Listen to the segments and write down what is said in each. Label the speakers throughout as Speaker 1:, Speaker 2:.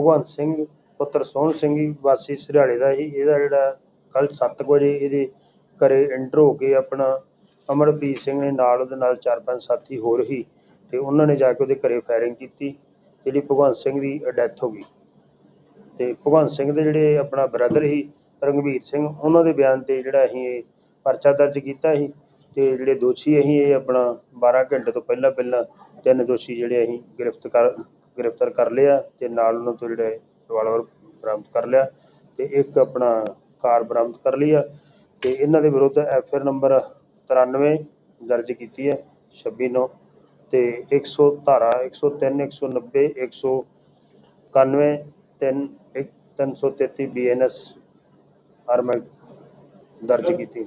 Speaker 1: ਭਗਵੰਤ ਸਿੰਘ, ਪੁੱਤਰ ਸੋਹਣ ਸਿੰਘ ਜੀ, ਵਾਸੀ ਸਰਿਆਲੇ ਦਾ ਸੀ ਇਹਦਾ ਜਿਹੜਾ ਕੱਲ 7 ਵਜੇ ਇਹਦੇ ਘਰੇ ਐਂਟਰ ਹੋ ਕੇ ਆਪਣਾ ਅਮਰਪ੍ਰੀਤ ਸਿੰਘ ਨੇ ਨਾਲ ਉਹਦੇ ਨਾਲ ਚਾਰ ਪੰਜ ਸਾਥੀ ਹੋਰ ਹੀ ਤੇ ਉਹਨਾਂ ਨੇ ਜਾ ਕੇ ਉਹਦੇ ਘਰੇ ਫਾਇਰਿੰਗ ਕੀਤੀ, ਜਿਹੜੀ ਭਗਵੰਤ ਸਿੰਘ ਦੀ ਡੈਥ ਹੋ ਗਈ। ਤੇ ਭਗਵੰਤ ਸਿੰਘ ਦੇ ਜਿਹੜੇ ਆਪਣਾ ਬ੍ਰਦਰ ਸੀ, ਰੰਗਵੀਰ ਸਿੰਘ, ਉਹਨਾਂ ਦੇ ਬਿਆਨ ਤੇ ਜਿਹੜਾ ਅਸੀਂ ਇਹ ਪਰਚਾ ਦਰਜ ਕੀਤਾ ਸੀ ਤੇ ਜਿਹੜੇ ਦੋਸ਼ੀ ਅਸੀਂ ਇਹ ਆਪਣਾ 12 ਘੰਟੇ ਤੋਂ ਪਹਿਲਾਂ ਪਹਿਲਾਂ ਤਿੰਨ ਦੋਸ਼ੀ ਜਿਹੜੇ ਅਸੀਂ ਗ੍ਰਿਫਤ ਕਰ ਗ੍ਰਿਫਤਾਰ ਕਰ ਲਿਆ ਤੇ ਨਾਲ ਉਹਨਾਂ ਤੋਂ ਜਿਹੜੇ ਰਿਵਾਲਵਰ ਬਰਾਮਦ ਕਰ ਲਿਆ ਤੇ ਇੱਕ ਆਪਣਾ ਕਾਰ ਬਰਾਮਦ ਕਰ ਲਈ ਆ ਤੇ ਇਹਨਾਂ ਦੇ ਵਿਰੁੱਧ ਐਫ ਆਰ ਨੰਬਰ 93 ਦਰਜ ਕੀਤੀ ਹੈ 26 ਨੌ ਤੇ 100 ਧਾਰਾ 103 190 191 3 333 ਬੀਐਨਐਸ ਆਰਮਡ ਦਰਜ ਕੀਤੀ।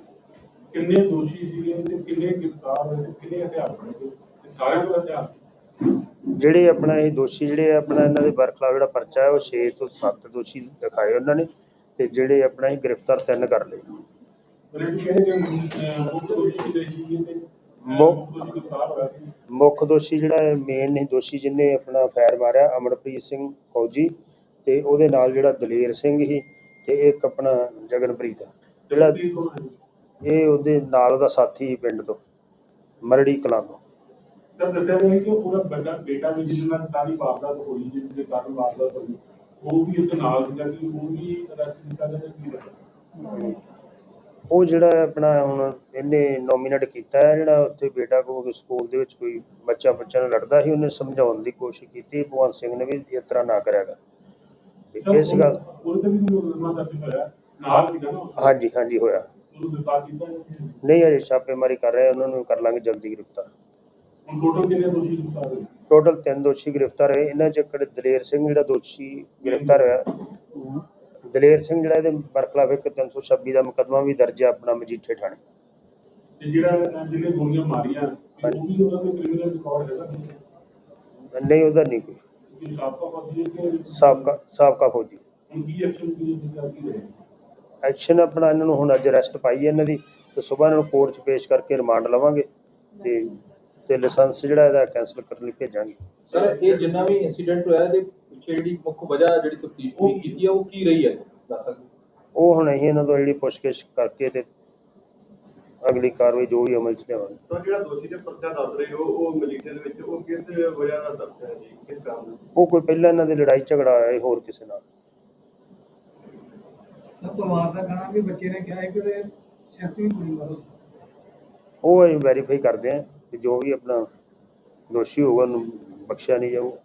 Speaker 2: ਕਿੰਨੇ ਦੋਸ਼ੀ ਸੀਗੇ ਤੇ ਕਿੰਨੇ ਗ੍ਰਿਫਤਾਰ ਹੋਏ ਤੇ ਕਿੰਨੇ ਹਥਿਆਰ ਬਣੇ ਤੇ ਸਾਰਿਆਂ ਕੋਲ ਹਥਿਆਰ
Speaker 1: ਜਿਹੜੇ ਆਪਣਾ ਇਹ ਦੋਸ਼ੀ ਜਿਹੜੇ ਆਪਣਾ ਇਹਨਾਂ ਦੇ ਬਰਖਲਾਫ ਜਿਹੜਾ ਪਰਚਾ ਹੈ ਉਹ 6 ਤੋਂ 7 ਦੋਸ਼ੀ ਦਿਖਾਏ ਉਹਨਾਂ ਨੇ ਤੇ ਜਿਹੜੇ ਆਪਣਾ ਇਹ ਗ੍ਰਿਫਤਾਰ ਤਿੰਨ ਕਰ ਲਏ
Speaker 2: ਮੁੱਖ ਦੋਸ਼ੀ
Speaker 1: ਜਿਹੜਾ ਮੇਨ ਨਹੀਂ ਦੋਸ਼ੀ ਜਿਹਨੇ ਆਪਣਾ ਫਾਇਰ ਮਾਰਿਆ ਅਮਰਪ੍ਰੀਤ ਸਿੰਘ ਫੌਜੀ ਤੇ ਉਹਦੇ ਨਾਲ ਜਿਹੜਾ ਦਲੇਰ ਸਿੰਘ ਸੀ ਤੇ ਇੱਕ ਆਪਣਾ ਜਗਨਪ੍ਰੀਤ। ਜਿਹੜਾ
Speaker 2: ਹੈ?
Speaker 1: ਇਹ ਉਹਦੇ ਨਾਲ ਉਹਦਾ ਸਾਥੀ ਪਿੰਡ ਤੋਂ ਮਰੜੀ ਕਲਾਂ ਤੋਂ
Speaker 2: ਤਾਂ ਦੱਸਿਆ ਗਿਆ ਕਿ ਉਹ ਪੂਰਾ ਵੱਡਾ ਬੇਟਾ ਵੀ ਜਿਹਦੇ ਨਾਲ ਸਾਰੀ ਵਾਰਦਾਤ ਹੋਈ ਜਿਸ ਦੇ ਕਾਰਨ ਵਾਰਦਾਤ ਹੋਈ ਉਹ ਵੀ ਉੱਥੇ ਨਾਲ ਸੀਗਾ ਕਿ ਉਹ ਵੀ ਅਰੈਸਟ ਕੀਤਾ ਗਿਆ ਤੇ ਕੀ ਹੋਇਆ
Speaker 1: ਉਹ ਜਿਹੜਾ ਆਪਣਾ ਹੁਣ ਇਹਨੇ ਨੋਮੀਨੇਟ ਕੀਤਾ ਹੈ ਜਿਹੜਾ ਉੱਥੇ ਬੇਟਾ ਕੋ ਸਕੂਲ ਦੇ ਵਿੱਚ ਕੋਈ ਬੱਚਾ ਬੱਚਾ ਨਾਲ ਲੜਦਾ ਸੀ ਉਹਨੇ ਸਮਝਾਉਣ ਦੀ ਕੋਸ਼ਿਸ਼ ਕੀਤੀ ਭਗਵੰਤ ਸਿੰਘ ਨੇ ਵੀ ਇਸ ਤਰ੍ਹਾਂ ਨਾ ਕਰਿਆਗਾ ਇਸ ਗੱਲ
Speaker 2: ਉਹਦੇ ਤੇ ਵੀ ਮੁਕੱਦਮਾ ਦਰਜ ਹੋਇਆ? ਨਾਲ ਸੀਗਾ ਨਾ ਉਹ।
Speaker 1: ਹਾਂਜੀ ਹਾਂਜੀ ਹੋਇਆ। ਨਹੀਂ ਅਜੇ ਛਾਪੇਮਾਰੀ ਕਰ ਰਹੇ ਉਹਨਾਂ ਨੂੰ ਕਰ ਲਾਂਗੇ ਜਲਦੀ ਗ੍ਰਿਫਤਾਰ।
Speaker 2: ਟੋਟਲ ਕਿੰਨੇ ਦੋਸ਼ੀ ਗ੍ਰਿਫਤਾਰ ਹੋਏ?
Speaker 1: ਟੋਟਲ ਤਿੰਨ ਦੋਸ਼ੀ ਗ੍ਰਿਫਤਾਰ ਹੋਏ। ਇਹਨਾਂ ਚ ਇੱਕ ਦਲੇਰ ਸਿੰਘ ਜਿਹੜਾ ਦੋਸ਼ੀ ਗ੍ਰਿਫਤਾਰ ਹੋਇਆ ਦਲੇਰ ਸਿੰਘ ਜਿਹੜਾ ਇਹਦੇ ਬਰਖਲਾਫ ਇੱਕ 326 ਦਾ ਮੁਕੱਦਮਾ ਵੀ ਦਰਜ ਹੈ ਆਪਣਾ ਮਜੀਠੇ ਥਾਣੇ।
Speaker 2: ਤੇ ਜਿਹੜਾ ਜਿਹਨੇ ਗੋਲੀਆਂ ਮਾਰੀਆਂ ਉਹ ਵੀ ਉਹਦਾ ਕੋਈ ਕ੍ਰਿਮੀਨਲ ਰਿਕਾਰਡ ਹੈਗਾ
Speaker 1: ਨਹੀਂ? ਉਹਦਾ ਨਹੀਂ ਕੋਈ।
Speaker 2: ਸਾਬਕਾ
Speaker 1: ਸਾਬਕਾ ਫੌਜੀ।
Speaker 2: ਐਕਸ਼ਨ
Speaker 1: ਆਪਣਾ ਇਹਨਾਂ ਨੂੰ ਹੁਣ ਅੱਜ ਅਰੈਸਟ ਪਾਈ ਹੈ ਇਹਨਾਂ ਦੀ ਤੇ ਸਵੇਰ ਇਹਨਾਂ ਨੂੰ ਕੋਰਟ 'ਚ ਪੇਸ਼ ਕਰਕੇ ਰਿਮਾਂਡ ਲਵਾਂਗੇ। ਤੇ ਤੇ ਲਾਇਸੈਂਸ ਜਿਹੜਾ ਇਹਦਾ ਕੈਂਸਲ ਕਰਨ ਲਈ ਭੇਜਾਂਗੇ।
Speaker 3: ਸਰ ਇਹ ਜਿੰਨਾ ਵੀ ਇਨਸੀਡੈਂਟ ਹੋਇਆ ਇਹਦੇ ਪਿੱਛੇ ਜਿਹੜੀ ਮੁੱਖ ਵਜ੍ਹਾ ਜਿਹੜੀ ਤਫਤੀਸ਼ ਪੂਰੀ ਕੀਤੀ ਹੈ ਉਹ ਕੀ ਰਹੀ ਹੈ? ਦੱਸ ਸਕਦੇ
Speaker 1: ਉਹ ਹੁਣ ਅਸੀਂ ਇਹਨਾਂ ਤੋਂ ਜਿਹੜੀ ਪੁੱਛਗਿੱਛ ਕਰਕੇ ਤੇ ਅਗਲੀ ਕਾਰਵਾਈ ਜੋ ਵੀ ਅਮਲ 'ਚ ਲਿਆਵਾਂਗੇ।
Speaker 4: ਤਾਂ ਜਿਹੜਾ ਦੋਸ਼ੀ ਦੇ ਪਰਚਾ ਦੱਸ ਰਹੇ ਹੋ ਉਹ ਮਜੀਠੇ ਦੇ ਵਿੱਚ ਉਹ ਕਿਸ ਵਜ੍ਹਾ ਨਾਲ ਦੱਸ ਹੈ ਜੀ ਕਿਸ ਕਾਰਨ ਨਾਲ?
Speaker 1: ਉਹ ਕੋਈ ਪਹਿਲਾਂ ਇਹਨਾਂ ਦੀ ਲੜਾਈ ਝਗੜਾ ਹੋਇਆ ਸੀ ਹੋਰ ਕਿਸੇ ਨਾਲ।
Speaker 5: ਸਭ ਪਰਿਵਾਰ ਦਾ ਕਹਿਣਾ ਵੀ ਬੱਚੇ ਨੇ ਕਿਹਾ ਹੈ ਕਿ ਉਹਦੇ ਸਿਰ 'ਚ ਵੀ ਗੋਲੀ ਮਾਰੋ
Speaker 1: ਉਹ ਅਸੀਂ ਵੈਰੀਫਾਈ ਕਰਦੇ ਹਾਂ। ਕਿ ਜੋ ਵੀ ਆਪਣਾ ਦੋਸ਼ੀ ਹੋਊਗਾ ਉਹਨੂੰ ਬਖਸ਼ਿਆ ਨਹੀਂ ਜਾਊਗਾ